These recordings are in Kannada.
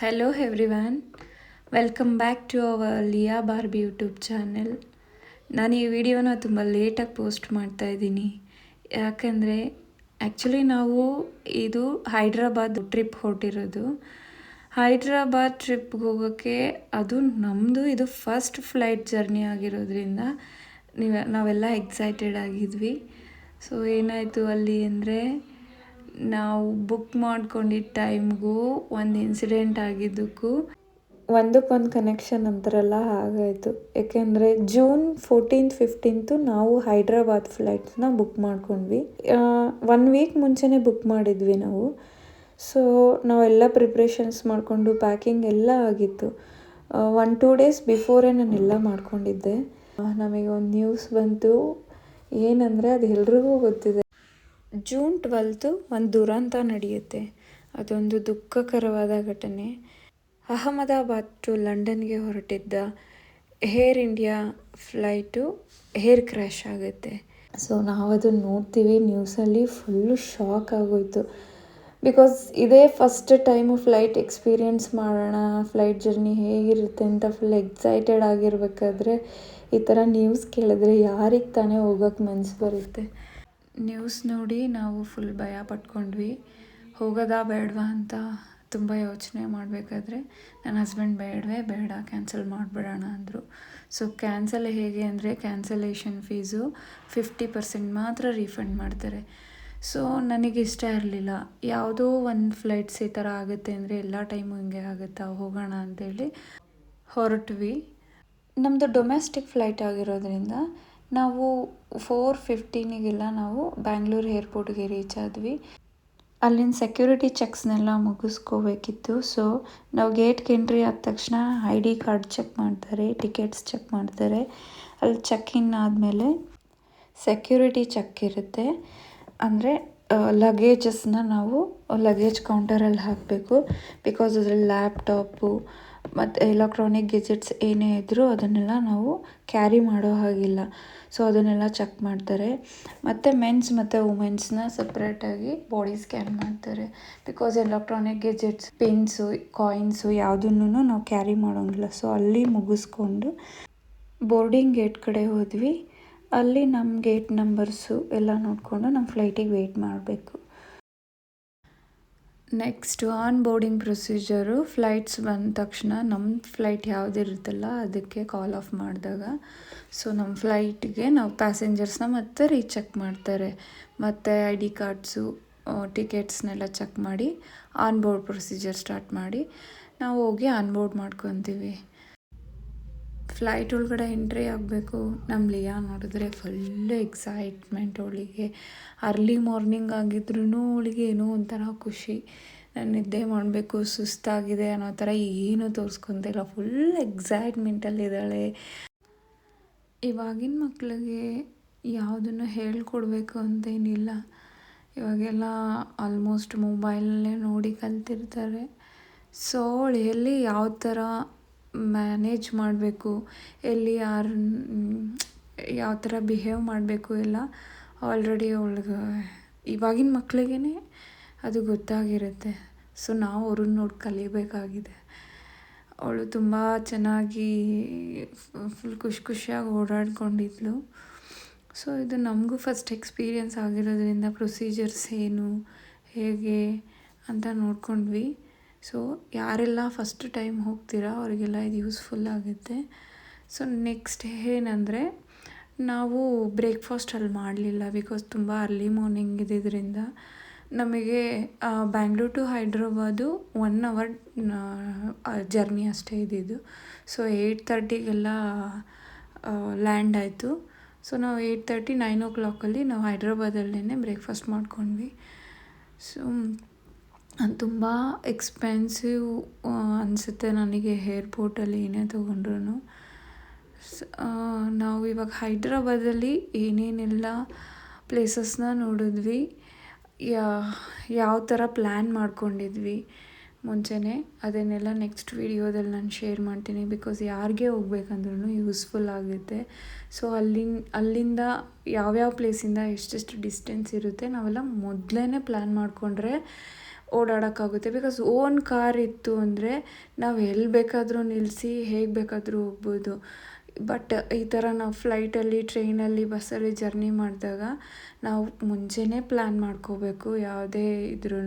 Hello everyone, welcome back to our Liya Barbie YouTube channel ನಾನು ಈ ವಿಡಿಯೋನ ತುಂಬ ಲೇಟಾಗಿ ಪೋಸ್ಟ್ ಮಾಡ್ತಾ ಇದ್ದೀನಿ. ಯಾಕಂದರೆ ಆ್ಯಕ್ಚುಲಿ ನಾವು ಇದು ಹೈದ್ರಾಬಾದ್ ಟ್ರಿಪ್ ಹೊರಟಿರೋದು. ಹೈದ್ರಾಬಾದ್ ಟ್ರಿಪ್ಗೆ ಹೋಗೋಕ್ಕೆ ಅದು ನಮ್ಮದು ಇದು ಫಸ್ಟ್ ಫ್ಲೈಟ್ ಜರ್ನಿ ಆಗಿರೋದ್ರಿಂದ ನೀವು ನಾವೆಲ್ಲ ಎಕ್ಸೈಟೆಡ್ ಆಗಿದ್ವಿ. ಸೊ ಏನಾಯಿತು ಅಲ್ಲಿ ಅಂದರೆ ನಾವು ಬುಕ್ ಮಾಡ್ಕೊಂಡಿದ್ದ ಟೈಮ್ಗೂ ಒಂದು ಇನ್ಸಿಡೆಂಟ್ ಆಗಿದ್ದಕ್ಕೂ ಒಂದಕ್ಕೊಂದು ಕನೆಕ್ಷನ್ ಅಂತಾರಲ್ಲ, ಹಾಗಾಯಿತು. ಏಕೆಂದರೆ ಜೂನ್ ಫೋರ್ಟೀನ್ತ್ ಫಿಫ್ಟೀನ್ತು ನಾವು ಹೈದ್ರಾಬಾದ್ ಫ್ಲೈಟ್ಸ್ನ ಬುಕ್ ಮಾಡ್ಕೊಂಡ್ವಿ. ಒನ್ ವೀಕ್ ಮುಂಚೆನೇ ಬುಕ್ ಮಾಡಿದ್ವಿ ನಾವು. ಸೊ ನಾವೆಲ್ಲ ಪ್ರಿಪ್ರೇಷನ್ಸ್ ಮಾಡಿಕೊಂಡು ಪ್ಯಾಕಿಂಗ್ ಎಲ್ಲ ಆಗಿತ್ತು. ಒನ್ ಟೂ ಡೇಸ್ ಬಿಫೋರೇ ನಾನೆಲ್ಲ ಮಾಡ್ಕೊಂಡಿದ್ದೆ. ನಮಗೆ ಒಂದು ನ್ಯೂಸ್ ಬಂತು. ಏನಂದರೆ ಅದು ಎಲ್ರಿಗೂ ಗೊತ್ತಿದೆ. ಜೂನ್ ಟ್ವೆಲ್ತು ಒಂದು ದುರಂತ ನಡೆಯುತ್ತೆ. ಅದೊಂದು ದುಃಖಕರವಾದ ಘಟನೆ. ಅಹಮದಾಬಾದ್ ಟು ಲಂಡನ್ಗೆ ಹೊರಟಿದ್ದ Air India flight air crash ಆಗುತ್ತೆ. ಸೊ ನಾವು ಅದನ್ನು ನೋಡ್ತೀವಿ, ನ್ಯೂಸಲ್ಲಿ ಫುಲ್ಲು ಶಾಕ್ ಆಗೋಯ್ತು. ಬಿಕಾಸ್ ಇದೇ ಫಸ್ಟ್ ಟೈಮು ಫ್ಲೈಟ್ ಎಕ್ಸ್ಪೀರಿಯೆನ್ಸ್ ಮಾಡೋಣ, ಫ್ಲೈಟ್ ಜರ್ನಿ ಹೇಗಿರುತ್ತೆ ಅಂತ ಫುಲ್ ಎಕ್ಸೈಟೆಡ್ ಆಗಿರಬೇಕಾದ್ರೆ ಈ ಥರ ನ್ಯೂಸ್ ಕೇಳಿದ್ರೆ ಯಾರಿಗೆ ತಾನೇ ಹೋಗೋಕ್ಕೆ ಮನಸ್ಸು ಬರುತ್ತೆ. ನ್ಯೂಸ್ ನೋಡಿ ನಾವು ಫುಲ್ ಭಯ ಪಟ್ಕೊಂಡ್ವಿ. ಹೋಗೋದಾ ಬೇಡವಾ ಅಂತ ತುಂಬ ಯೋಚನೆ ಮಾಡಬೇಕಾದ್ರೆ, ನನ್ನ ಹಸ್ಬೆಂಡ್ ಬೇಡವೇ, ಬೇಡ ಕ್ಯಾನ್ಸಲ್ ಮಾಡಿಬಿಡೋಣ ಅಂದರು. ಸೊ ಕ್ಯಾನ್ಸಲ್ ಹೇಗೆ ಅಂದರೆ ಕ್ಯಾನ್ಸಲೇಷನ್ ಫೀಸು ಫಿಫ್ಟಿ ಪರ್ಸೆಂಟ್ ಮಾತ್ರ ರೀಫಂಡ್ ಮಾಡ್ತಾರೆ. ಸೊ ನನಗೆ ಇಷ್ಟ ಇರಲಿಲ್ಲ. ಯಾವುದೋ ಒಂದು ಫ್ಲೈಟ್ಸ್ ಈ ಥರ ಆಗುತ್ತೆ ಅಂದರೆ ಎಲ್ಲ ಟೈಮು ಹಿಂಗೆ ಆಗುತ್ತಾ, ಹೋಗೋಣ ಅಂತೇಳಿ ಹೊರಟ್ವಿ. ನಮ್ಮದು ಡೊಮೆಸ್ಟಿಕ್ ಫ್ಲೈಟ್ ಆಗಿರೋದ್ರಿಂದ ನಾವು ಫೋರ್ ಫಿಫ್ಟೀನಿಗೆಲ್ಲ ನಾವು ಬ್ಯಾಂಗ್ಳೂರು ಏರ್ಪೋರ್ಟ್ಗೆ ರೀಚ್ ಆದ್ವಿ. ಅಲ್ಲಿನ ಸೆಕ್ಯೂರಿಟಿ ಚೆಕ್ಸ್ನೆಲ್ಲ ಮುಗಿಸ್ಕೋಬೇಕಿತ್ತು. ಸೊ ನಾವು ಗೇಟ್ಗೆ ಎಂಟ್ರಿ ಆದ ತಕ್ಷಣ ಐ ಡಿ ಕಾರ್ಡ್ ಚೆಕ್ ಮಾಡ್ತಾರೆ ಟಿಕೆಟ್ಸ್ ಚೆಕ್ ಮಾಡ್ತಾರೆ. ಅಲ್ಲಿ ಚೆಕ್ ಇನ್ ಆದಮೇಲೆ ಸೆಕ್ಯೂರಿಟಿ ಚೆಕ್ ಇರುತ್ತೆ. ಅಂದರೆ ಲಗೇಜಸ್ನ ನಾವು ಲಗೇಜ್ ಕೌಂಟರಲ್ಲಿ ಹಾಕಬೇಕು. ಬಿಕಾಸ್ ಅದರಲ್ಲಿ ಲ್ಯಾಪ್ಟಾಪು ಮತ್ತು ಎಲೆಕ್ಟ್ರಾನಿಕ್ ಗೆಜೆಟ್ಸ್ ಏನೇ ಇದ್ದರೂ ಅದನ್ನೆಲ್ಲ ನಾವು ಕ್ಯಾರಿ ಮಾಡೋ ಹಾಗಿಲ್ಲ. ಸೊ ಅದನ್ನೆಲ್ಲ ಚೆಕ್ ಮಾಡ್ತಾರೆ. ಮತ್ತು ಮೆನ್ಸ್ ಮತ್ತು ವುಮೆನ್ಸ್ನ ಸಪ್ರೇಟಾಗಿ ಬಾಡಿ ಸ್ಕ್ಯಾನ್ ಮಾಡ್ತಾರೆ. Because electronic gadgets pins coins ಯಾವುದನ್ನು ನಾವು ಕ್ಯಾರಿ ಮಾಡೋಂಗಿಲ್ಲ. ಸೊ ಅಲ್ಲಿ ಮುಗಿಸ್ಕೊಂಡು ಬೋರ್ಡಿಂಗ್ ಗೇಟ್ ಕಡೆ ಹೋದ್ವಿ. ಅಲ್ಲಿ ನಮ್ಮ ಗೇಟ್ ನಂಬರ್ಸು ಎಲ್ಲ ನೋಡಿಕೊಂಡು ನಮ್ಮ ಫ್ಲೈಟಿಗೆ ವೆಯ್ಟ್ ಮಾಡಬೇಕು. Next on boarding procedure flights ಬಂದ ತಕ್ಷಣ ನಮ್ಮ ಫ್ಲೈಟ್ ಯಾವುದಿರುತ್ತಲ್ಲ ಅದಕ್ಕೆ ಕಾಲ್ ಆಫ್ ಮಾಡಿದಾಗ. ಸೊ ನಮ್ಮ ಫ್ಲೈಟ್ಗೆ ನಾವು ಪ್ಯಾಸೆಂಜರ್ಸ್ನ ಮತ್ತೆ ರೀಚೆಕ್ ಮಾಡ್ತಾರೆ. ಮತ್ತು ಐ ಡಿ ಕಾರ್ಡ್ಸು ಟಿಕೆಟ್ಸ್ನೆಲ್ಲ ಚೆಕ್ ಮಾಡಿ ಆನ್ ಬೋರ್ಡ್ ಪ್ರೊಸೀಜರ್ ಸ್ಟಾರ್ಟ್ ಮಾಡಿ, ನಾವು ಹೋಗಿ ಆನ್ ಬೋರ್ಡ್ ಮಾಡ್ಕೊತೀವಿ. ಫ್ಲೈಟ್ ಒಳಗಡೆ ಎಂಟ್ರಿ ಆಗಬೇಕು. ನಮ್ಮ ಲಿಯಾ ನೋಡಿದ್ರೆ ಫುಲ್ಲು ಎಕ್ಸೈಟ್ಮೆಂಟ್ ಅವಳಿಗೆ. ಅರ್ಲಿ ಮಾರ್ನಿಂಗ್ ಆಗಿದ್ರೂ ಅವಳಿಗೆ ಏನೋ ಒಂಥರ ಖುಷಿ. ನಾನು ನಿದ್ದೆ ಮಾಡಬೇಕು, ಸುಸ್ತಾಗಿದೆ ಅನ್ನೋ ಥರ ಏನು ತೋರಿಸ್ಕೊತಿಲ್ಲ ಫುಲ್ ಎಕ್ಸೈಟ್ಮೆಂಟಲ್ಲಿದ್ದಾಳೆ ಇವಾಗಿನ ಮಕ್ಕಳಿಗೆ ಯಾವುದನ್ನು ಹೇಳ್ಕೊಡ್ಬೇಕು ಅಂತೇನಿಲ್ಲ. ಇವಾಗೆಲ್ಲ ಆಲ್ಮೋಸ್ಟ್ ಮೊಬೈಲಲ್ಲೇ ನೋಡಿ ಕಲ್ತಿರ್ತಾರೆ. ಸೊ ಎಲ್ಲಿ ಯಾವ ಥರ ಮ್ಯಾನೇಜ್ ಮಾಡಬೇಕು, ಎಲ್ಲಿ ಯಾರು, ಯಾವ ಥರ ಬಿಹೇವ್ ಮಾಡಬೇಕು ಎಲ್ಲ ಆಲ್ರೆಡಿ ಅವಳಿಗೆ, ಇವಾಗಿನ ಮಕ್ಳಿಗೇ ಅದು ಗೊತ್ತಾಗಿರುತ್ತೆ. ಸೊ ನಾವು ಅವ್ರನ್ನ ನೋಡಿ ಕಲಿಬೇಕಾಗಿದೆ. ಅವಳು ತುಂಬ ಚೆನ್ನಾಗಿ ಫುಲ್ ಖುಷಿ ಖುಷಿಯಾಗಿ ಓಡಾಡ್ಕೊಂಡಿದ್ಲು. ಸೊ ಇದು ನಮಗೂ ಫಸ್ಟ್ ಎಕ್ಸ್ಪೀರಿಯೆನ್ಸ್ ಆಗಿರೋದ್ರಿಂದ ಪ್ರೊಸೀಜರ್ಸ್ ಏನು, ಹೇಗೆ ಅಂತ ನೋಡ್ಕೊಂಡ್ವಿ. ಸೊ ಯಾರೆಲ್ಲ ಫಸ್ಟ್ ಟೈಮ್ ಹೋಗ್ತೀರಾ, ಅವರಿಗೆಲ್ಲ ಇದು ಯೂಸ್ಫುಲ್ ಆಗುತ್ತೆ. ಸೊ ನೆಕ್ಸ್ಟ್ ಏನಂದರೆ, ನಾವು ಬ್ರೇಕ್ಫಾಸ್ಟ್ ಅಲ್ಲಿ ಮಾಡಲಿಲ್ಲ ಬಿಕಾಸ್ ತುಂಬ ಅರ್ಲಿ ಮಾರ್ನಿಂಗ್ ಇದ್ದಿದ್ದರಿಂದ ನಮಗೆ Bangalore to Hyderabad one hour journey ಅಷ್ಟೇ ಇದ್ದಿದ್ದು. ಸೊ ಏಯ್ಟ್ ತರ್ಟಿಗೆಲ್ಲ ಲ್ಯಾಂಡ್ ಆಯಿತು. ಸೊ ನಾವು ಏಯ್ಟ್ ತರ್ಟಿ ನೈನ್ ಓ ಕ್ಲಾಕಲ್ಲಿ ನಾವು ಹೈದ್ರಾಬಾದಲ್ಲೇ ಬ್ರೇಕ್ಫಾಸ್ಟ್ ಮಾಡ್ಕೊಂಡ್ವಿ. ಸೊ ತುಂಬ ಎಕ್ಸ್ಪೆನ್ಸಿವ್ ಅನಿಸುತ್ತೆ ನನಗೆ ಏರ್ಪೋರ್ಟಲ್ಲಿ ಏನೇ ತೊಗೊಂಡ್ರು ನಾವು ಇವಾಗ ಹೈದ್ರಾಬಾದಲ್ಲಿ ಏನೇನೆಲ್ಲ ಪ್ಲೇಸಸ್ನ ನೋಡಿದ್ವಿ. ಯಾವ ಥರ ಪ್ಲ್ಯಾನ್ ಮಾಡ್ಕೊಂಡಿದ್ವಿ ಮುಂಚೆನೇ, ಅದನ್ನೆಲ್ಲ ನೆಕ್ಸ್ಟ್ ವೀಡಿಯೋದಲ್ಲಿ ನಾನು ಶೇರ್ ಮಾಡ್ತೀನಿ. ಬಿಕಾಸ್ ಯಾರಿಗೆ ಹೋಗ್ಬೇಕಂದ್ರೂ ಯೂಸ್ಫುಲ್ ಆಗುತ್ತೆ. ಸೊ ಅಲ್ಲಿನ, ಅಲ್ಲಿಂದ ಯಾವ್ಯಾವ ಪ್ಲೇಸಿಂದ ಎಷ್ಟೆಷ್ಟು ಡಿಸ್ಟೆನ್ಸ್ ಇರುತ್ತೆ ನಾವೆಲ್ಲ ಮೊದಲೇ ಪ್ಲ್ಯಾನ್ ಮಾಡಿಕೊಂಡ್ರೆ ಓಡಾಡೋಕ್ಕಾಗುತ್ತೆ. ಬಿಕಾಸ್ ಓನ್ ಕಾರ್ ಇತ್ತು ಅಂದರೆ ನಾವು ಎಲ್ಲಿ ಬೇಕಾದರೂ ನಿಲ್ಲಿಸಿ ಹೇಗೆ ಬೇಕಾದರೂ ಹೋಗ್ಬೋದು. ಬಟ್ ಈ ಥರ ನಾವು ಫ್ಲೈಟಲ್ಲಿ ಟ್ರೈನಲ್ಲಿ ಬಸ್ಸಲ್ಲಿ ಜರ್ನಿ ಮಾಡಿದಾಗ ನಾವು ಮುಂಚೆನೇ ಪ್ಲ್ಯಾನ್ ಮಾಡ್ಕೋಬೇಕು ಯಾವುದೇ ಇದ್ರೂ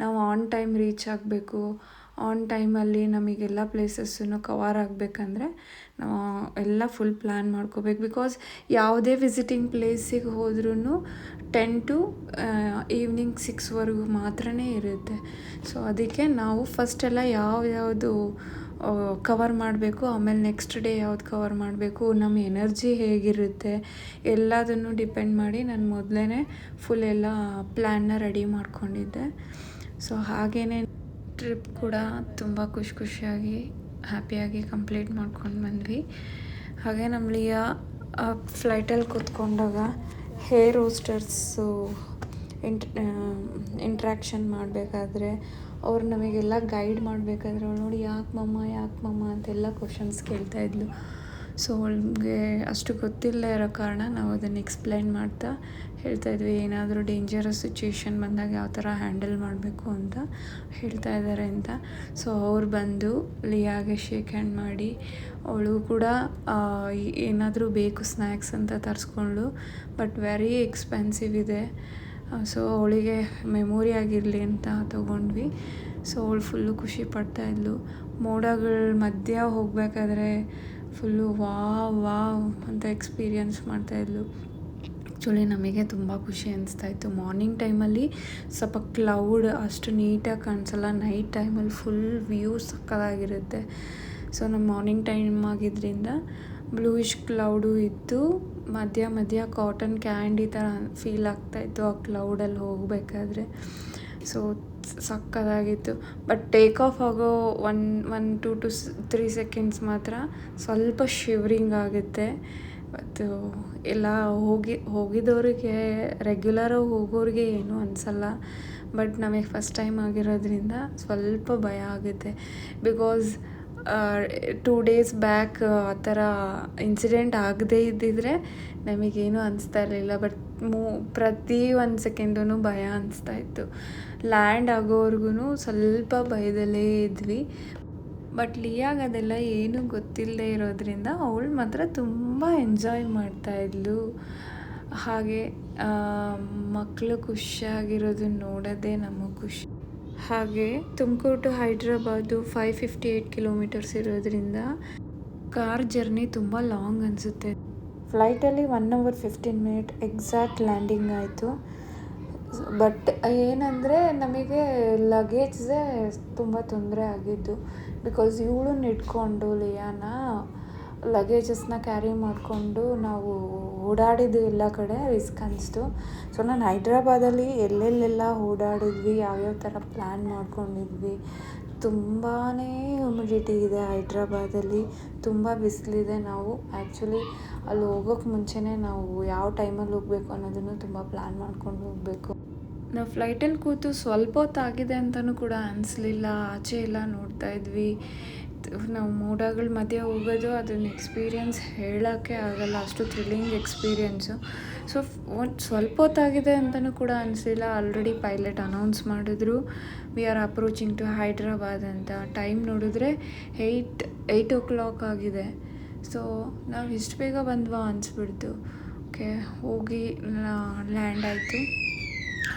ನಾವು ಆನ್ ಟೈಮ್ ರೀಚ್ ಆಗಬೇಕು. ಆನ್ ಟೈಮಲ್ಲಿ ನಮಗೆಲ್ಲ ಪ್ಲೇಸಸ್ಸನ್ನು ಕವರ್ ಆಗಬೇಕಂದ್ರೆ ಎಲ್ಲ ಫುಲ್ ಪ್ಲ್ಯಾನ್ ಮಾಡ್ಕೋಬೇಕು. ಬಿಕಾಸ್ ಯಾವುದೇ ವಿಸಿಟಿಂಗ್ ಪ್ಲೇಸಿಗೆ ಹೋದ್ರೂ ಟೆನ್ ಟು ಈವ್ನಿಂಗ್ ಸಿಕ್ಸ್ವರೆಗೂ ಮಾತ್ರನೇ ಇರುತ್ತೆ. ಸೊ ಅದಕ್ಕೆ ನಾವು ಫಸ್ಟೆಲ್ಲ ಯಾವ ಯಾವುದು ಕವರ್ ಮಾಡಬೇಕು, ಆಮೇಲೆ ನೆಕ್ಸ್ಟ್ ಡೇ ಯಾವ್ದು ಕವರ್ ಮಾಡಬೇಕು ನಮ್ಮ ಎನರ್ಜಿ ಹೇಗಿರುತ್ತೆ, ಎಲ್ಲದನ್ನು ಡಿಪೆಂಡ್ ಮಾಡಿ ನಾನು ಮೊದಲೇ ಫುಲ್ ಎಲ್ಲ ಪ್ಲ್ಯಾನ್ನ ರೆಡಿ ಮಾಡ್ಕೊಂಡಿದ್ದೆ. ಸೊ ಹಾಗೇ ಟ್ರಿಪ್ ಕೂಡ ತುಂಬ ಖುಷಿ ಖುಷಿಯಾಗಿ ಹ್ಯಾಪಿಯಾಗಿ ಕಂಪ್ಲೀಟ್ ಮಾಡ್ಕೊಂಡು ಬಂದ್ವಿ. ಹಾಗೆ ನಮ್ಮ ಲಿಯಾ ಫ್ಲೈಟಲ್ಲಿ ಕೂತ್ಕೊಂಡಾಗ ಹೇರ್ ಹೋಸ್ಟರ್ಸು ಇಂಟ್ ಇಂಟ್ರ್ಯಾಕ್ಷನ್ ಮಾಡಬೇಕಾದ್ರೆ ಅವ್ರು ನಮಗೆಲ್ಲ ಗೈಡ್ ಮಾಡಬೇಕಾದ್ರೆ ನೋಡಿ ಯಾಕೆ ಮಮ್ಮ ಯಾಕೆ ಮಮ್ಮ ಅಂತೆಲ್ಲ ಕ್ವಶನ್ಸ್ ಕೇಳ್ತಾಯಿದ್ಲು ಸೊ ಅವಳಿಗೆ ಅಷ್ಟು ಗೊತ್ತಿಲ್ಲದೆ ಇರೋ ಕಾರಣ ನಾವು ಅದನ್ನು ಎಕ್ಸ್ಪ್ಲೈನ್ ಮಾಡ್ತಾ ಹೇಳ್ತಾ ಇದ್ವಿ. ಏನಾದರೂ ಡೇಂಜರಸ್ ಸಿಚುಯೇಷನ್ ಬಂದಾಗ ಯಾವ ಥರ ಹ್ಯಾಂಡಲ್ ಮಾಡಬೇಕು ಅಂತ ಹೇಳ್ತಾ ಇದ್ದಾರೆ ಅಂತ. ಸೊ ಅವ್ರು ಬಂದು ಲಿಯಾಗೆ ಶೇಕ್ ಹ್ಯಾಂಡ್ ಮಾಡಿ, ಅವಳು ಕೂಡ ಏನಾದರೂ ಬೇಕು ಸ್ನ್ಯಾಕ್ಸ್ ಅಂತ ತರಿಸ್ಕೊಂಡ್ಳು ಬಟ್ ವೆರಿ ಎಕ್ಸ್ಪೆನ್ಸಿವ್ ಇದೆ. ಸೊ ಅವಳಿಗೆ ಮೆಮೊರಿ ಆಗಿರಲಿ ಅಂತ ತೊಗೊಂಡ್ವಿ. ಸೊ ಅವಳು ಫುಲ್ಲು ಖುಷಿ ಪಡ್ತಾಯಿದ್ಲು ಮೋಡಗಳ ಮಧ್ಯ ಹೋಗಬೇಕಾದ್ರೆ ಫುಲ್ಲು ವಾವ್ ವಾವ್ ಅಂತ ಎಕ್ಸ್ಪೀರಿಯನ್ಸ್ ಮಾಡ್ತಾಯಿದ್ಲು ಆ್ಯಕ್ಚುಲಿ ನಮಗೆ ತುಂಬ ಖುಷಿ ಅನಿಸ್ತಾಯಿತ್ತು ಮಾರ್ನಿಂಗ್ ಟೈಮಲ್ಲಿ ಸ್ವಲ್ಪ ಕ್ಲೌಡ್ ಅಷ್ಟು ನೀಟಾಗಿ ಕಾಣಿಸಲ್ಲ. ನೈಟ್ ಟೈಮಲ್ಲಿ ಫುಲ್ ವ್ಯೂ ಸಕ್ಕದಾಗಿರುತ್ತೆ. ಸೊ ನಮ್ಮ ಮಾರ್ನಿಂಗ್ ಟೈಮ್ ಆಗಿದ್ದರಿಂದ ಬ್ಲೂಯಿಶ್ ಕ್ಲೌಡು ಇತ್ತು. ಮಧ್ಯ ಮಧ್ಯ ಕಾಟನ್ ಕ್ಯಾಂಡಿ ಥರ ಫೀಲ್ ಆಗ್ತಾಯಿತ್ತು ಆ ಕ್ಲೌಡಲ್ಲಿ ಹೋಗಬೇಕಾದ್ರೆ. ಸೊ ಸಕ್ಕದಾಗಿತ್ತು. ಬಟ್ ಟೇಕ್ ಆಫ್ ಆಗೋ one one two two three seconds ಮಾತ್ರ ಸ್ವಲ್ಪ ಶಿವ್ರಿಂಗ್ ಆಗುತ್ತೆ. ಮತ್ತು ಎಲ್ಲ ಹೋಗಿ ಹೋಗಿದ್ದವರಿಗೆ ರೆಗ್ಯುಲರಾಗಿ ಹೋಗೋರಿಗೆ ಏನೂ ಅನಿಸಲ್ಲ. ಬಟ್ ನಮಗೆ ಫಸ್ಟ್ ಟೈಮ್ ಆಗಿರೋದ್ರಿಂದ ಸ್ವಲ್ಪ ಭಯ ಆಗುತ್ತೆ. ಬಿಕಾಸ್ ಟೂ ಡೇಸ್ ಬ್ಯಾಕ್ ಆ ಥರ ಇನ್ಸಿಡೆಂಟ್ ಆಗದೇ ಇದ್ದಿದ್ರೆ ನಮಗೇನು ಅನಿಸ್ತಾ ಇರಲಿಲ್ಲ. ಬಟ್ ಮೂ, ಪ್ರತಿ ಒಂದು ಸೆಕೆಂಡೂ ಭಯ ಅನಿಸ್ತಾ ಇತ್ತು. ಲ್ಯಾಂಡ್ ಆಗೋವರೆಗೂ ಸ್ವಲ್ಪ ಭಯದಲ್ಲೇ ಇದ್ವಿ. ಬಟ್ ಲಿಯಾಗ ಅದೆಲ್ಲ ಏನೂ ಗೊತ್ತಿಲ್ಲದೆ ಇರೋದ್ರಿಂದ ಅವಳು ಮಾತ್ರ ತುಂಬ ಎಂಜಾಯ್ ಮಾಡ್ತಾಯಿದ್ಲು ಹಾಗೆ ಮಕ್ಕಳು ಖುಷಿಯಾಗಿರೋದನ್ನ ನೋಡೋದೇ ನಮಗೆ ಖುಷಿ. ಹಾಗೆ Tumkur to Hyderabad five fifty eight kilometres ಇರೋದ್ರಿಂದ ಕಾರ್ ಜರ್ನಿ ತುಂಬ ಲಾಂಗ್ ಅನಿಸುತ್ತೆ. ಫ್ಲೈಟಲ್ಲಿ one hour fifteen minute exact landing ಆಯಿತು. ಬಟ್ ಏನಂದರೆ ನಮಗೆ ಲಗೇಜೇ ತುಂಬ ತೊಂದರೆ ಆಗಿದ್ದು ಬಿಕಾಸ್ ಇವಳನ್ನ ಇಟ್ಕೊಂಡು ಲಿಯಾನ ಲಗೇಜಸ್ನ ಕ್ಯಾರಿ ಮಾಡಿಕೊಂಡು ನಾವು ಓಡಾಡಿದ್ದು ಎಲ್ಲ ಕಡೆ ರಿಸ್ಕ್ ಅನ್ನಿಸ್ತು ಸೊ ನಾನು ಹೈದ್ರಾಬಾದಲ್ಲಿ ಎಲ್ಲೆಲ್ಲೆಲ್ಲ ಓಡಾಡಿದ್ವಿ, ಯಾವ್ಯಾವ ಥರ ಪ್ಲ್ಯಾನ್ ಮಾಡ್ಕೊಂಡಿದ್ವಿ. ತುಂಬಾ ಹ್ಯುಮಿಡಿಟಿ ಇದೆ ಹೈದ್ರಾಬಾದಲ್ಲಿ, ತುಂಬ ಬಿಸಿಲಿದೆ. ನಾವು ಆ್ಯಕ್ಚುಲಿ ಅಲ್ಲಿ ಹೋಗೋಕ್ಕೆ ಮುಂಚೆನೇ ನಾವು ಯಾವ ಟೈಮಲ್ಲಿ ಹೋಗಬೇಕು ಅನ್ನೋದನ್ನು ತುಂಬ ಪ್ಲ್ಯಾನ್ ಮಾಡ್ಕೊಂಡು ಹೋಗಬೇಕು. ನಾವು ಫ್ಲೈಟಲ್ಲಿ ಕೂತು ಸ್ವಲ್ಪ ಹೊತ್ತಾಗಿದೆ ಅಂತಲೂ ಕೂಡ ಅನಿಸ್ಲಿಲ್ಲ. ಆಚೆ ಎಲ್ಲ ನೋಡ್ತಾ ಇದ್ವಿ. ನಾವು ಮೋಡಗಳ ಮಧ್ಯೆ ಹೋಗೋದು, ಅದನ್ನ ಎಕ್ಸ್ಪೀರಿಯನ್ಸ್ ಹೇಳೋಕ್ಕೆ ಆಗಲ್ಲ. ಅಷ್ಟು ಥ್ರಿಲ್ಲಿಂಗ್ ಎಕ್ಸ್ಪೀರಿಯನ್ಸು ಸೊ ಒಂದು ಸ್ವಲ್ಪ ಹೊತ್ತಾಗಿದೆ ಅಂತಲೂ ಕೂಡ ಅನಿಸಿಲ್ಲ. ಆಲ್ರೆಡಿ ಪೈಲಟ್ ಅನೌನ್ಸ್ ಮಾಡಿದ್ರು. We are approaching to Hyderabad ಅಂತ. ಟೈಮ್ ನೋಡಿದ್ರೆ ಏಯ್ಟ್ ಏಯ್ಟ್ ಓ ಕ್ಲಾಕ್ ಆಗಿದೆ. ಸೊ ನಾವು ಇಷ್ಟು ಬೇಗ ಬಂದ್ವಾ ಅನಿಸ್ಬಿಡ್ತು. ಓಕೆ ಹೋಗಿ ಲ್ಯಾಂಡ್ ಆಯಿತು.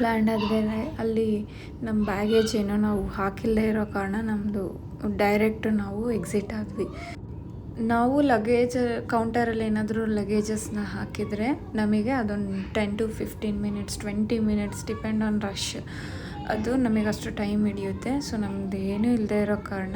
ಲ್ಯಾಂಡ್ ಆದಮೇಲೆ ಅಲ್ಲಿ ನಮ್ಮ ಬ್ಯಾಗೇಜ್ ಏನೋ ನಾವು ಹಾಕಿಲ್ಲದೆ ಇರೋ ಕಾರಣ ನಮ್ಮದು ಡೈರೆಕ್ಟ್ ನಾವು ಎಕ್ಸಿಟ್ ಆದ್ವಿ. ನಾವು ಲಗೇಜ್ ಕೌಂಟರಲ್ಲಿ ಏನಾದರೂ ಲಗೇಜಸ್ನ ಹಾಕಿದರೆ ನಮಗೆ ಅದೊಂದು ten to fifteen minutes twenty minutes depend on rush ಅದು ನಮಗೆ ಅಷ್ಟು ಟೈಮ್ ಹಿಡಿಯುತ್ತೆ. ಸೊ, ನಮ್ದು ಏನೂ ಇಲ್ಲದೆ ಇರೋ ಕಾರಣ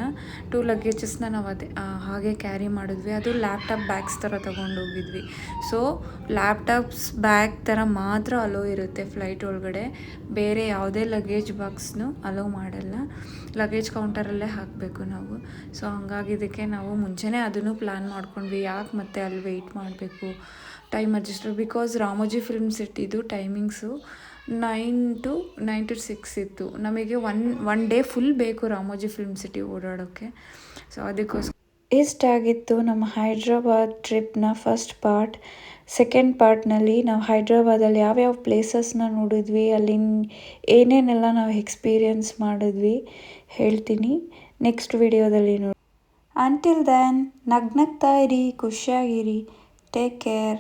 ಟೂ ಲಗೇಜಸ್ನ ನಾವು ಅದೇ ಹಾಗೆ ಕ್ಯಾರಿ ಮಾಡಿದ್ವಿ. ಅದು ಲ್ಯಾಪ್ಟಾಪ್ ಬ್ಯಾಗ್ಸ್ ಥರ ತೊಗೊಂಡೋಗಿದ್ವಿ ಸೊ, ಲ್ಯಾಪ್ಟಾಪ್ಸ್ ಬ್ಯಾಗ್ ಥರ ಮಾತ್ರ ಅಲೋ ಇರುತ್ತೆ ಫ್ಲೈಟ್ ಒಳಗಡೆ. ಬೇರೆ ಯಾವುದೇ ಲಗೇಜ್ ಬಾಕ್ಸ್ನು ಅಲೋ ಮಾಡಲ್ಲ. ಲಗೇಜ್ ಕೌಂಟರಲ್ಲೇ ಹಾಕಬೇಕು ನಾವು. ಸೊ, ಹಂಗಾಗಿ ಇದಕ್ಕೆ ನಾವು ಮುಂಚೆನೇ ಅದನ್ನು ಪ್ಲ್ಯಾನ್ ಮಾಡ್ಕೊಂಡ್ವಿ. ಯಾಕೆ ಮತ್ತೆ ಅಲ್ಲಿ ವೆಯ್ಟ್ ಮಾಡಬೇಕು? Time adjust because Ramoji films ಸಿಟಿದು timings. Nine to nine to six ಇತ್ತು. ನಮಗೆ ಒನ್ ಒನ್ ಡೇ ಫುಲ್ ಬೇಕು ರಾಮೋಜಿ ಫಿಲ್ಮ್ ಸಿಟಿ ಓಡಾಡೋಕ್ಕೆ ಸೊ ಅದಕ್ಕೋಸ್ಕರ ಇಷ್ಟಾಗಿತ್ತು ನಮ್ಮ ಹೈದ್ರಾಬಾದ್ ಟ್ರಿಪ್ನ ಫಸ್ಟ್ ಪಾರ್ಟ್. ಸೆಕೆಂಡ್ ಪಾರ್ಟ್ನಲ್ಲಿ ನಾವು ಹೈದ್ರಾಬಾದಲ್ಲಿ ಯಾವ್ಯಾವ ಪ್ಲೇಸಸ್ನ ನೋಡಿದ್ವಿ ಅಲ್ಲಿನ ಏನೇನೆಲ್ಲ ನಾವು ಎಕ್ಸ್ಪೀರಿಯನ್ಸ್ ಮಾಡಿದ್ವಿ ಹೇಳ್ತೀನಿ. ನೆಕ್ಸ್ಟ್ ವಿಡಿಯೋದಲ್ಲಿ ನೋಡಿ ಅಂಟಿಲ್ ದ್ಯಾನ್ ನಗ್ನಗ್ತಾ ಇರಿ ಖುಷಿಯಾಗಿರಿ. Take care